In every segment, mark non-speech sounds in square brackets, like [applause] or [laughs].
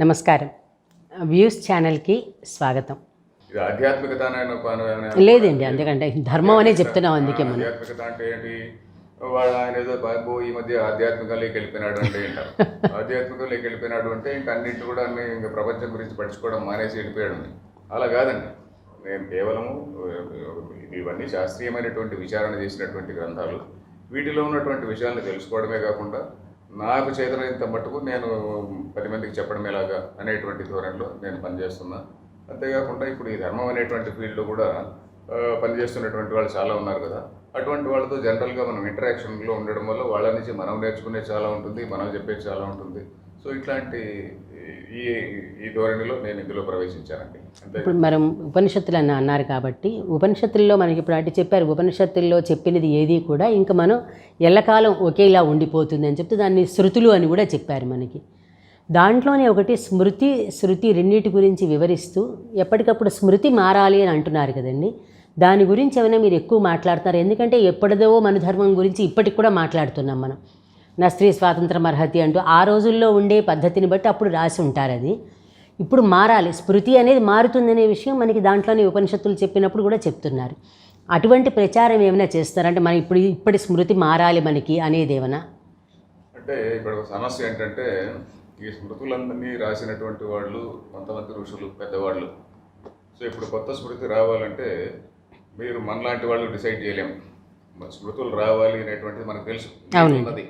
నమస్కారం. వ్యూస్ ఛానల్కి స్వాగతం. ఇది ఆధ్యాత్మికత లేదండి అందుకంటే ధర్మం అనే చెప్తున్నాం అందుకే మనం. ఆధ్యాత్మికత అంటే ఏంటి? వాడు ఆయన ఏదో బాబు ఈ మధ్య ఆధ్యాత్మికంలోకి వెళ్ళిపోయినాడు అంటే ఏంటారు [laughs] ఆధ్యాత్మికంలోకి వెళ్ళిపోయినాడు అంటే ఇంకా అన్నింటి కూడా అన్ని ఇంకా ప్రపంచం గురించి పట్టించుకోవడం మానేసి వెళ్ళిపోయాడు. అలా కాదండి. నేను కేవలము ఇవన్నీ శాస్త్రీయమైనటువంటి విచారణ చేసినటువంటి గ్రంథాలు వీటిలో ఉన్నటువంటి విషయాలను తెలుసుకోవడమే కాకుండా నాకు చేతనైనంత మట్టుకు నేను పది మందికి చెప్పడం ఎలాగా అనేటువంటి ధోరణిలో నేను పనిచేస్తున్నా. అంతేకాకుండా ఇప్పుడు ఈ ధర్మం అనేటువంటి ఫీల్డ్లో కూడా పనిచేస్తున్నటువంటి వాళ్ళు చాలా ఉన్నారు కదా. అటువంటి వాళ్ళతో జనరల్గా మనం ఇంటరాక్షన్లో ఉండడం వల్ల వాళ్ళ నుంచి మనం నేర్చుకునే చాలా ఉంటుంది మనం చెప్పేది చాలా ఉంటుంది. సో ఇట్లాంటి ఈ ఈ ధోరణిలో నేను ఇందులో ప్రవేశించానండి. ఇప్పుడు మనం ఉపనిషత్తులు అని అన్నారు కాబట్టి ఉపనిషత్తుల్లో మనకి ఇప్పుడు అటు చెప్పారు ఉపనిషత్తుల్లో చెప్పినది ఏది కూడా ఇంకా మనం ఎల్లకాలం ఒకేలా ఉండిపోతుంది అని చెప్తే దాన్ని శృతులు అని కూడా చెప్పారు మనకి. దాంట్లోనే ఒకటి స్మృతి శృతి రెండింటి గురించి వివరిస్తూ ఎప్పటికప్పుడు స్మృతి మారాలి అని అంటున్నారు కదండి. దాని గురించి ఏమైనా మీరు ఎక్కువ మాట్లాడుతున్నారు? ఎందుకంటే ఎప్పటిదో మన ధర్మం గురించి ఇప్పటికి కూడా మాట్లాడుతున్నాం మనం. నా స్త్రీ స్వాతంత్రం అర్హతి అంటూ ఆ రోజుల్లో ఉండే పద్ధతిని బట్టి అప్పుడు రాసి ఉంటారు అది. ఇప్పుడు మారాలి. స్మృతి అనేది మారుతుందనే విషయం మనకి దాంట్లోనే ఉపనిషత్తులు చెప్పినప్పుడు కూడా చెప్తున్నారు. అటువంటి ప్రచారం ఏమైనా చేస్తారంటే మనం ఇప్పుడు ఇప్పటి స్మృతి మారాలి మనకి అనేది ఏమైనా అంటే ఇక్కడ ఒక సమస్య ఏంటంటే ఈ స్మృతులందరినీ రాసినటువంటి వాళ్ళు కొంతమంది ఋషులు పెద్దవాళ్ళు. సో ఇప్పుడు కొత్త స్మృతి రావాలంటే మీరు మనలాంటి వాళ్ళు డిసైడ్ చేయలేము. స్మృతులు రావాలి అనేటువంటిది మనకు తెలుసు. ఉన్నది.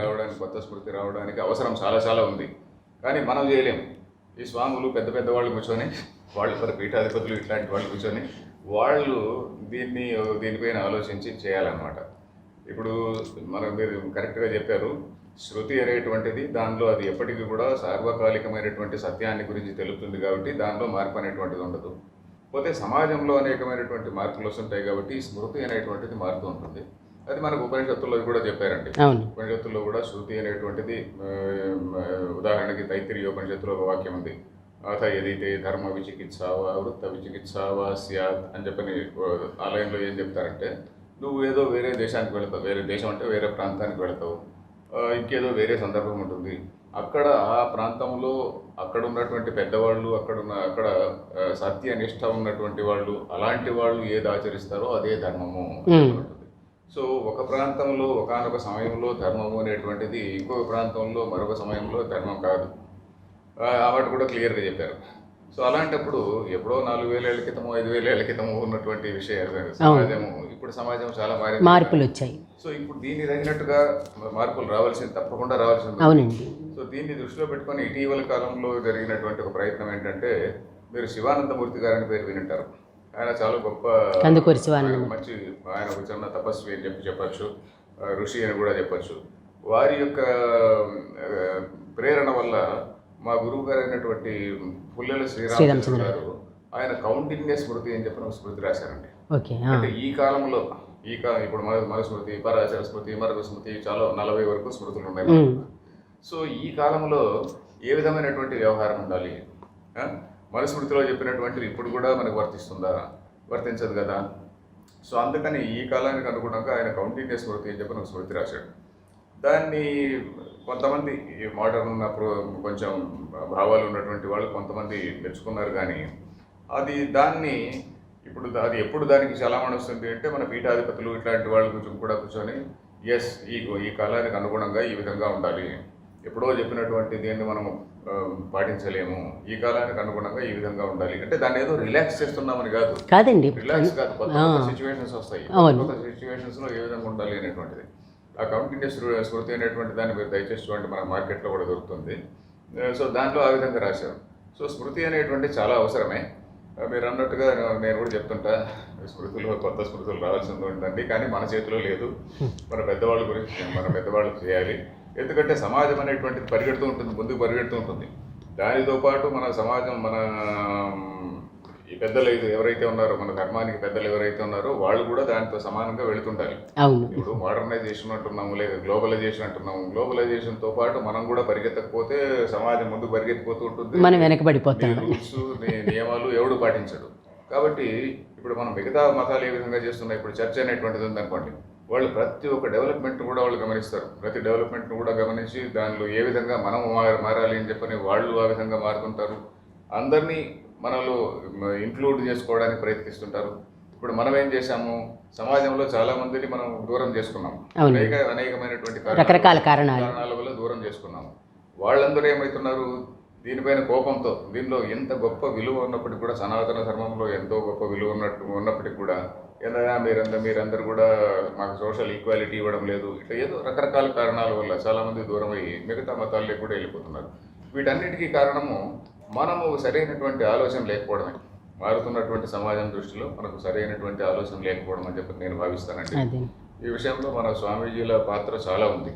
రావడానికి కొత్త స్మృతి రావడానికి అవసరం చాలా చాలా ఉంది. కానీ మనం చేయలేము. ఈ స్వాములు పెద్ద పెద్ద వాళ్ళు కూర్చొని వాళ్ళు మరి పీఠాధిపతులు ఇట్లాంటి వాళ్ళు కూర్చొని వాళ్ళు దీన్ని దీనిపైన ఆలోచించి చేయాలన్నమాట. ఇప్పుడు మనం మీరు కరెక్ట్గా చెప్పారు శృతి అనేటువంటిది దానిలో అది ఎప్పటికీ కూడా సార్వకాలికమైనటువంటి సత్యాన్ని గురించి తెలుపుతుంది కాబట్టి దానిలో మార్పు అనేటువంటిది ఉండదు. పోతే సమాజంలో అనేకమైనటువంటి మార్పులు వస్తుంటాయి కాబట్టి స్మృతి అనేటువంటిది మారుతూ ఉంటుంది. అది మనకు ఉపనిషత్తుల్లో కూడా చెప్పారండి. ఉపనిషత్తుల్లో కూడా శృతి అనేటువంటిది ఉదాహరణకి తైత్తిరీయ ఉపనిషత్తులో ఒక వాక్యం ఉంది. అథ ఎదైతే ధర్మ విచికిత్సావా వృత్త విచికిత్సావా స్యాత్ అని చెప్పని ఆలయంలో ఏం చెప్తారంటే నువ్వు ఏదో వేరే దేశానికి వెళతావు. వేరే దేశం అంటే వేరే ప్రాంతానికి వెళతావు. ఇంకేదో వేరే సందర్భం ఉంటుంది. అక్కడ ఆ ప్రాంతంలో అక్కడ ఉన్నటువంటి పెద్దవాళ్ళు అక్కడ ఉన్న అక్కడ ఆ, సత్యనిష్ట ఉన్నటువంటి వాళ్ళు అలాంటి వాళ్ళు ఏది ఆచరిస్తారో అదే ధర్మము. సో ఒక ప్రాంతంలో ఒకానొక సమయంలో ధర్మము అనేటువంటిది ఇంకొక ప్రాంతంలో మరొక సమయంలో ధర్మం కాదు. మాట కూడా క్లియర్గా చెప్పారు. సో అలాంటప్పుడు ఎప్పుడో నాలుగు వేల ఏళ్ళ క్రితమో ఐదు వేల ఏళ్ళ క్రితమో ఉన్నటువంటి విషయాలు సమాజము ఇప్పుడు సమాజం చాలా మారింది. మార్పులు వచ్చాయి. సో ఇప్పుడు దీన్ని తగినట్టుగా మార్పులు రావాల్సింది తప్పకుండా రావాల్సింది. అవునండి. సో దీన్ని దృష్టిలో పెట్టుకొని ఇటీవల కాలంలో జరిగినటువంటి ఒక ప్రయత్నం ఏంటంటే మీరు శివానందమూర్తి గారిని పేరు వినింటారు. ఆయన చాలా గొప్ప కందుకూరి శివానంద ఆయన మంచి ఆయన ఒక చిన్న తపస్వి అని చెప్పి చెప్పచ్చు ఋషి అని కూడా చెప్పచ్చు. వారి యొక్క ప్రేరణ వల్ల మా గురువు గారు అయినటువంటి పుల్లెల శ్రీరామచంద్ర గారు ఆయన కౌంటిన్య స్మృతి అని చెప్పిన స్మృతి రాశారండి. అంటే ఈ కాలంలో ఈ కాలం ఇప్పుడు మన మన స్మృతి పరాశర స్మృతి మరొక స్మృతి చాలా నలభై వరకు స్మృతులు ఉన్నాయి. సో ఈ కాలంలో ఏ విధమైనటువంటి వ్యవహారం ఉండాలి? మనుస్మృతిలో చెప్పినటువంటిది ఇప్పుడు కూడా మనకు వర్తిస్తుందా? వర్తించదు కదా. సో అందుకని ఈ కాలానికి అనుగుణంగా ఆయన కౌంటిన్య స్మృతి అని చెప్పి ఒక స్మృతి రాశాడు. దాన్ని కొంతమంది మోడర్న్ కొంచెం భావాలు ఉన్నటువంటి వాళ్ళు కొంతమంది మెచ్చుకున్నారు కానీ అది దాన్ని ఇప్పుడు దా- అది ఎప్పుడు దానికి చలామణి వస్తుంది అంటే మన పీఠాధిపతులు ఇట్లాంటి వాళ్ళు కొంచెం కూడా కూర్చొని ఎస్ ఈ ఈ కాలానికి అనుగుణంగా ఈ విధంగా ఉండాలి. ఎప్పుడో చెప్పినటువంటి దీన్ని మనం పాటించలేము. ఈ కాలానికి అనుగుణంగా ఈ విధంగా ఉండాలి. అంటే దాన్ని ఏదో రిలాక్స్ చేస్తున్నామని కాదు. కాదండి. రిలాక్స్ కాదు. కొత్త సిచ్యువేషన్స్ వస్తాయి. కొత్త సిచ్యువేషన్స్లో ఏ విధంగా ఉండాలి అనేటువంటిది. ఆ కౌంటిన్యూస్ స్మృతి అనేటువంటి దాన్ని మీరు దయచేసి చూడండి మన మార్కెట్లో కూడా దొరుకుతుంది. సో దాంట్లో ఆ విధంగా రాశారు. సో స్మృతి అనేటువంటి చాలా అవసరమే. మీరు అన్నట్టుగా నేను కూడా చెప్తుంటా స్మృతులు కొత్త స్మృతులు రావాల్సింది ఉందండి. కానీ మన చేతిలో లేదు. మన పెద్దవాళ్ళ గురించి మన పెద్దవాళ్ళు చేయాలి. ఎందుకంటే సమాజం అనేటువంటిది పరిగెడుతూ ఉంటుంది ముందుకు పరిగెడుతూ ఉంటుంది. దానితో పాటు మన సమాజం మన ఈ పెద్దలు ఎవరైతే ఉన్నారో మన ధర్మానికి పెద్దలు ఎవరైతే ఉన్నారో వాళ్ళు కూడా దానితో సమానంగా వెళుతుండాలి. ఇప్పుడు మోడర్నైజేషన్ అంటున్నాము లేదా గ్లోబలైజేషన్ అంటున్నాము. గ్లోబలైజేషన్తో పాటు మనం కూడా పరిగెత్తకపోతే సమాజం ముందు పరిగెత్తిపోతూ ఉంటుంది. మనం వెనకబడిపోతాం. రూల్స్ నియమాలు ఎవడు పాటించడు. కాబట్టి ఇప్పుడు మనం మిగతా మతాలు ఏ విధంగా చేస్తున్నాయి? ఇప్పుడు చర్చ్ అనేటువంటిది ఉందనుకోండి. వాళ్ళు ప్రతి ఒక్క డెవలప్మెంట్ కూడా వాళ్ళు గమనిస్తారు. ప్రతి డెవలప్మెంట్ను కూడా గమనించి దానిలో ఏ విధంగా మనం మార- మారాలి అని చెప్పని వాళ్ళు ఆ విధంగా మారుతుంటారు. అందరినీ మనలో ఇంక్లూడ్ చేసుకోవడానికి ప్రయత్నిస్తుంటారు. ఇప్పుడు మనం ఏం చేశాము? సమాజంలో చాలా మందిని మనం దూరం చేసుకున్నాం. అనేక అనేకమైనటువంటి కారణాలు- రకరకాల కారణాలు. వల్ల దూరం చేసుకున్నాం. వాళ్ళందరూ ఏమవుతున్నారు దీనిపైన కోపంతో దీనిలో ఎంత గొప్ప విలువ ఉన్నప్పటికీ కూడా సనాతన ధర్మంలో ఎంతో గొప్ప విలువ ఉన్నట్టు ఉన్నప్పటికీ కూడా ఏదైనా మీరందరూ మీరందరూ కూడా మాకు సోషల్ ఈక్వాలిటీ ఇవ్వడం లేదు. ఇట్లా ఏదో రకరకాల కారణాల వల్ల చాలామంది దూరం అయ్యి మిగతా మతాల్లోకి కూడా వెళ్ళిపోతున్నారు. వీటన్నిటికీ కారణము మనము సరైనటువంటి ఆలోచన లేకపోవడమే. మారుతున్నటువంటి సమాజం దృష్టిలో మనకు సరైనటువంటి ఆలోచన లేకపోవడం అని చెప్పి నేను భావిస్తానండి. ఈ విషయంలో మన స్వామీజీల పాత్ర చాలా ఉంది.